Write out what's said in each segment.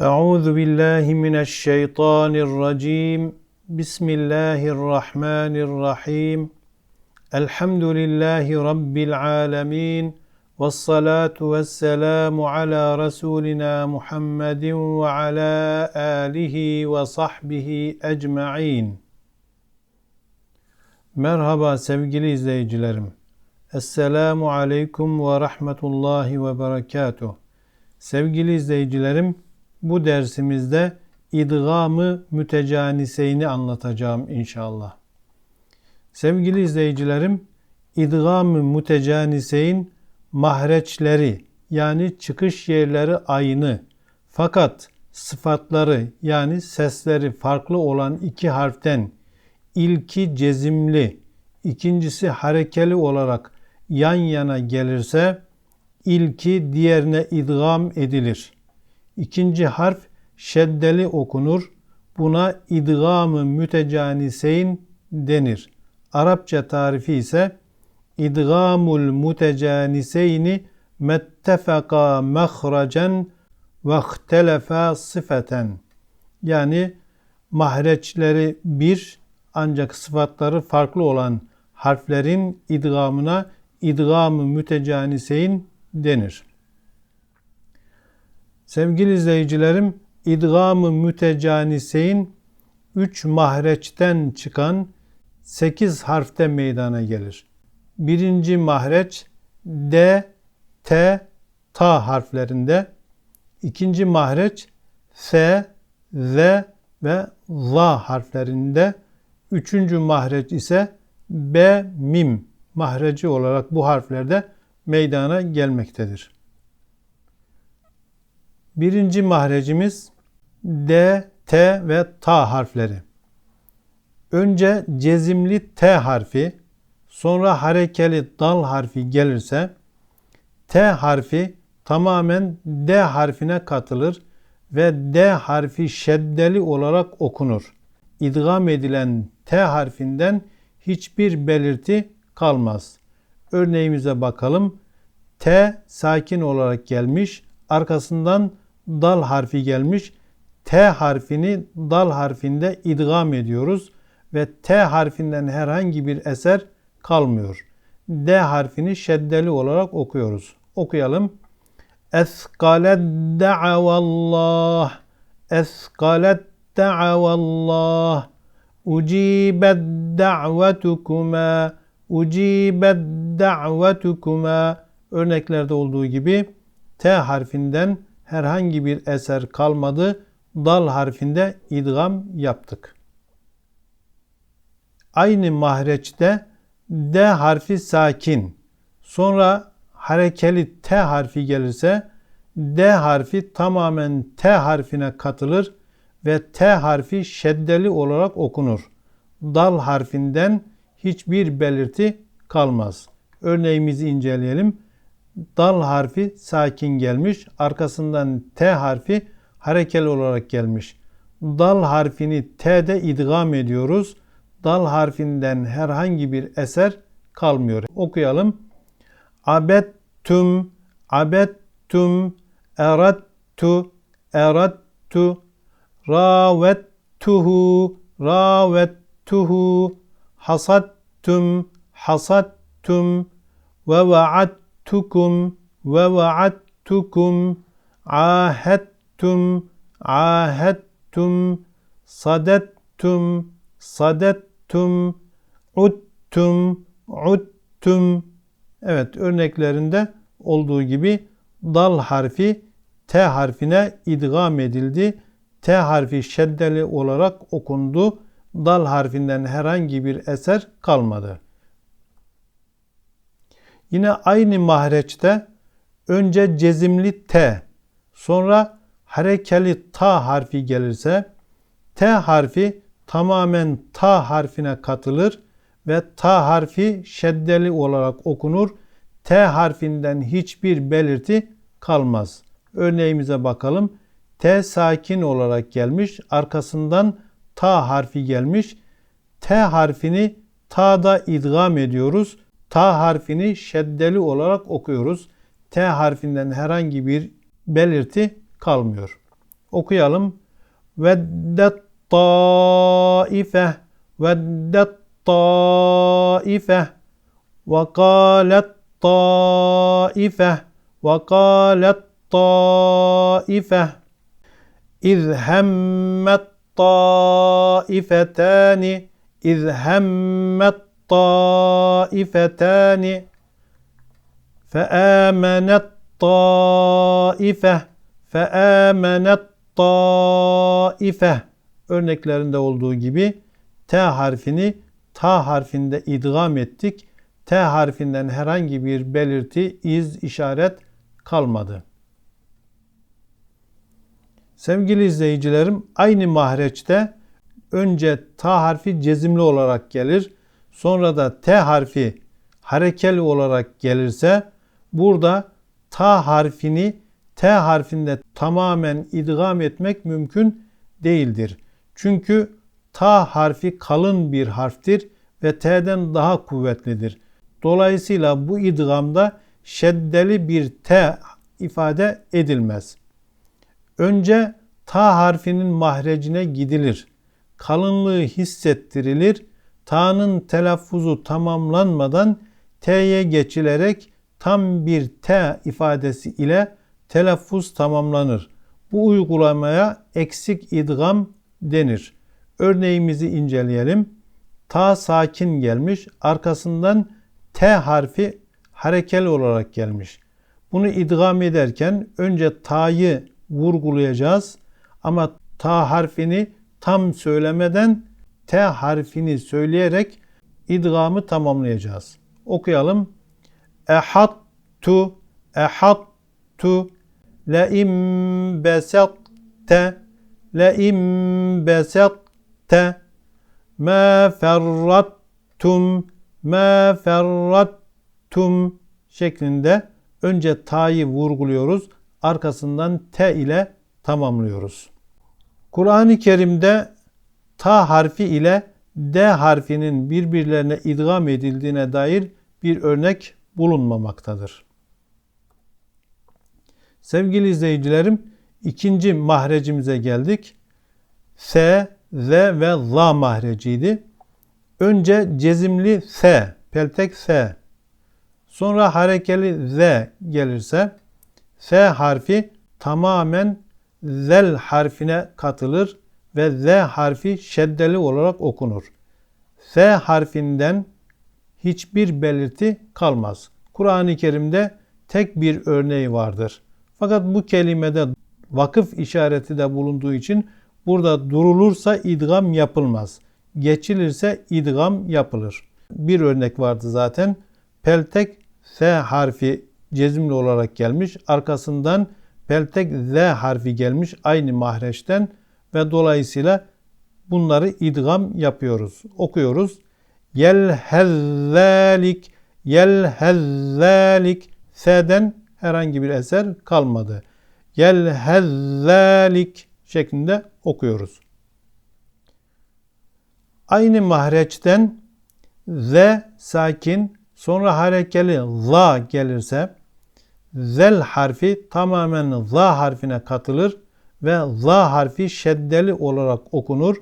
أعوذ بالله من الشيطان الرجيم بسم الله الرحمن الرحيم الحمد لله رب العالمين والصلاة والسلام على رسولنا محمد وعلى آله وصحبه أجمعين Merhaba sevgili izleyicilerim. Esselamu Aleyküm ve Rahmetullahi ve Berekatuh. Sevgili izleyicilerim, bu dersimizde idgamı mütecaniseyni anlatacağım inşallah. Sevgili izleyicilerim, idgamı mütecaniseyn mahreçleri yani çıkış yerleri aynı fakat sıfatları yani sesleri farklı olan iki harften ilki cezimli, ikincisi harekeli olarak yan yana gelirse ilki diğerine idgam edilir. İkinci harf şeddeli okunur. Buna idgamı mütecaniseyn denir. Arapça tarifi ise idgamul mütecaniseyni mettefeka mehracen ve ihtelefa sıfeten. Yani mahreçleri bir ancak sıfatları farklı olan harflerin idgamına idgamı mütecaniseyn denir. Sevgili izleyicilerim, idgamı mütecaniseyn 3 mahreçten çıkan 8 harfte meydana gelir. Birinci mahreç D, T, Ta harflerinde. ikinci mahreç F, Z ve Z harflerinde. Üçüncü mahreç ise B, Mim mahreci olarak bu harflerde meydana gelmektedir. Birinci mahrecimiz D, T ve Ta harfleri. Önce cezimli T harfi, sonra harekeli dal harfi gelirse T harfi tamamen D harfine katılır ve D harfi şeddeli olarak okunur. İdgam edilen T harfinden hiçbir belirti kalmaz. Örneğimize bakalım. T sakin olarak gelmiş. Arkasından dal harfi gelmiş. T harfini dal harfinde idgam ediyoruz ve T harfinden herhangi bir eser kalmıyor. D harfini şeddeli olarak okuyoruz. Okuyalım. Eskalet da'avallah. Eskalet da'avallah. Ucibet da'vetukuma. Ucibet da'vetukuma. Örneklerde olduğu gibi T harfinden herhangi bir eser kalmadı. Dal harfinde idgam yaptık. Aynı mahreçte D harfi sakin. Sonra harekeli T harfi gelirse D harfi tamamen T harfine katılır ve T harfi şeddeli olarak okunur. Dal harfinden hiçbir belirti kalmaz. Örneğimizi inceleyelim dal harfi sakin gelmiş. Arkasından T harfi harekeli olarak gelmiş. Dal harfini T'de idgam ediyoruz. Dal harfinden herhangi bir eser kalmıyor. Okuyalım. Abettum, abettum, erattu, erattu, ravettuhu, ravettuhu, hasattum, hasattum, ve tukum ve vaattukum ahadtum ahadtum sadettum sadettum uttum Evet örneklerinde olduğu gibi dal harfi T harfine idgam edildi. T harfi şeddeli olarak okundu. Dal harfinden herhangi bir eser kalmadı. Yine aynı mahreçte önce cezimli T, sonra harekeli ta harfi gelirse T harfi tamamen ta harfine katılır ve ta harfi şeddeli olarak okunur. T harfinden hiçbir belirti kalmaz. Örneğimize bakalım. T sakin olarak gelmiş. Arkasından ta harfi gelmiş. T harfini ta'da idgam ediyoruz ta harfini şeddeli olarak okuyoruz. T harfinden herhangi bir belirti kalmıyor. Okuyalım. Veddet taife veddet taife ve kâlet taife ve kâlet taife İz hemmet taifetani İz hemmet taifetani فآمنت طائفة فآمنت طائفة örneklerinde olduğu gibi T harfini ta harfinde idgam ettik. T harfinden herhangi bir belirti, iz, işaret kalmadı. Sevgili izleyicilerim, aynı mahreçte önce ta harfi cezimli olarak gelir. Sonra da T harfi harekeli olarak gelirse burada ta harfini T harfinde tamamen idgam etmek mümkün değildir. Çünkü ta harfi kalın bir harftir ve T'den daha kuvvetlidir. Dolayısıyla bu idgamda şeddeli bir T ifade edilmez. Önce ta harfinin mahrecine gidilir. Kalınlığı hissettirilir. Ta'nın telaffuzu tamamlanmadan T'ye geçilerek tam bir T ifadesi ile telaffuz tamamlanır. Bu uygulamaya eksik idgam denir. Örneğimizi inceleyelim. Ta sakin gelmiş, arkasından T harfi harekeli olarak gelmiş. Bunu idgam ederken önce ta'yı vurgulayacağız ama ta harfini tam söylemeden T harfini söyleyerek idgamı tamamlayacağız. Okuyalım. Ehattu ehattu le im besatte le im besatte ma ferrattum ma ferrattum şeklinde önce ta'yı vurguluyoruz. Arkasından t ile tamamlıyoruz. Kur'an-ı Kerim'de ta harfi ile D harfinin birbirlerine idgam edildiğine dair bir örnek bulunmamaktadır. Sevgili izleyicilerim, ikinci mahrecimize geldik. S, Z ve Z mahreciydi. Önce cezimli S, peltek S. Sonra harekeli Z gelirse S harfi tamamen zel harfine katılır ve Z harfi şeddeli olarak okunur. S harfinden hiçbir belirti kalmaz. Kur'an-ı Kerim'de tek bir örneği vardır. Fakat bu kelimede vakıf işareti de bulunduğu için burada durulursa idgam yapılmaz. Geçilirse idgam yapılır. Bir örnek vardı zaten. Peltek S harfi cezimli olarak gelmiş. Arkasından peltek Z harfi gelmiş aynı mahreçten ve dolayısıyla bunları idgam yapıyoruz. Okuyoruz. Yelhezzalik Yelhezzalik S'den herhangi bir eser kalmadı. Yelhezzalik şeklinde okuyoruz. Aynı mahreçten Z sakin sonra harekeli za gelirse zel harfi tamamen za harfine katılır ve za harfi şeddeli olarak okunur.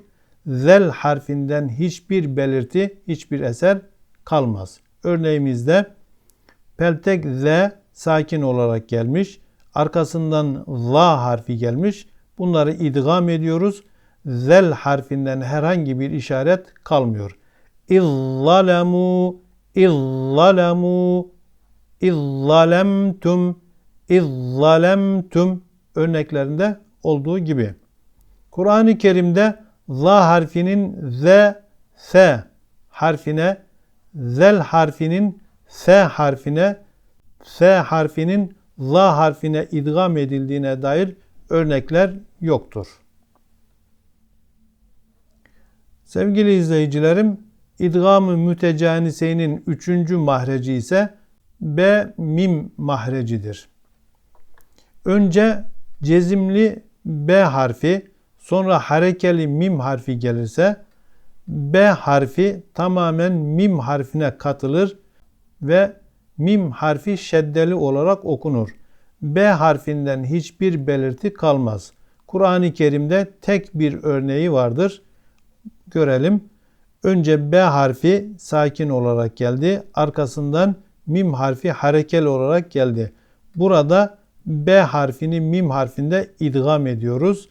Zel harfinden hiçbir belirti, hiçbir eser kalmaz. Örneğimizde peltek z sakin olarak gelmiş. Arkasından za harfi gelmiş. Bunları idgam ediyoruz. Zel harfinden herhangi bir işaret kalmıyor. İzzalemu, izzalemu, izzalemtum, izzalemtum örneklerinde olduğu gibi. Kur'an-ı Kerim'de za harfinin z, s harfine, zel harfinin s harfine, s harfinin za harfine idgam edildiğine dair örnekler yoktur. Sevgili izleyicilerim, idgam-ı mütecanisenin üçüncü mahreci ise B mim mahrecidir. Önce cezimli B harfi sonra harekeli mim harfi gelirse B harfi tamamen mim harfine katılır ve mim harfi şeddeli olarak okunur. B harfinden hiçbir belirti kalmaz. Kur'an-ı Kerim'de tek bir örneği vardır. Görelim. Önce B harfi sakin olarak geldi. Arkasından mim harfi harekel olarak geldi. Burada B harfini mim harfinde idgam ediyoruz.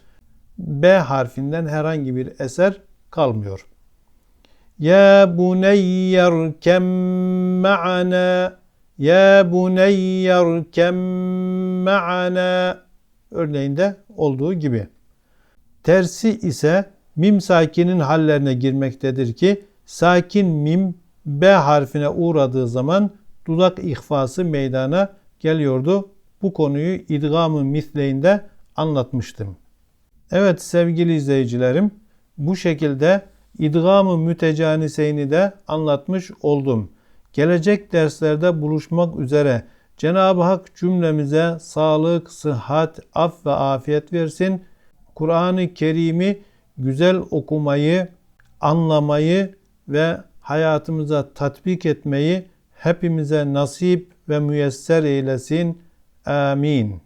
B harfinden herhangi bir eser kalmıyor. Ya buneyyerkem ma'ana Ya buneyyerkem ma'ana örneğinde olduğu gibi. Tersi ise mim sakinin hallerine girmektedir ki sakin mim B harfine uğradığı zaman dudak ihfası meydana geliyordu. Bu konuyu idgamı misleyinde anlatmıştım. Evet sevgili izleyicilerim bu şekilde idgamı mütecaniseyni de anlatmış oldum. Gelecek derslerde buluşmak üzere Cenab-ı Hak cümlemize sağlık, sıhhat, af ve afiyet versin. Kur'an-ı Kerim'i güzel okumayı, anlamayı ve hayatımıza tatbik etmeyi hepimize nasip ve müyesser eylesin. Amin.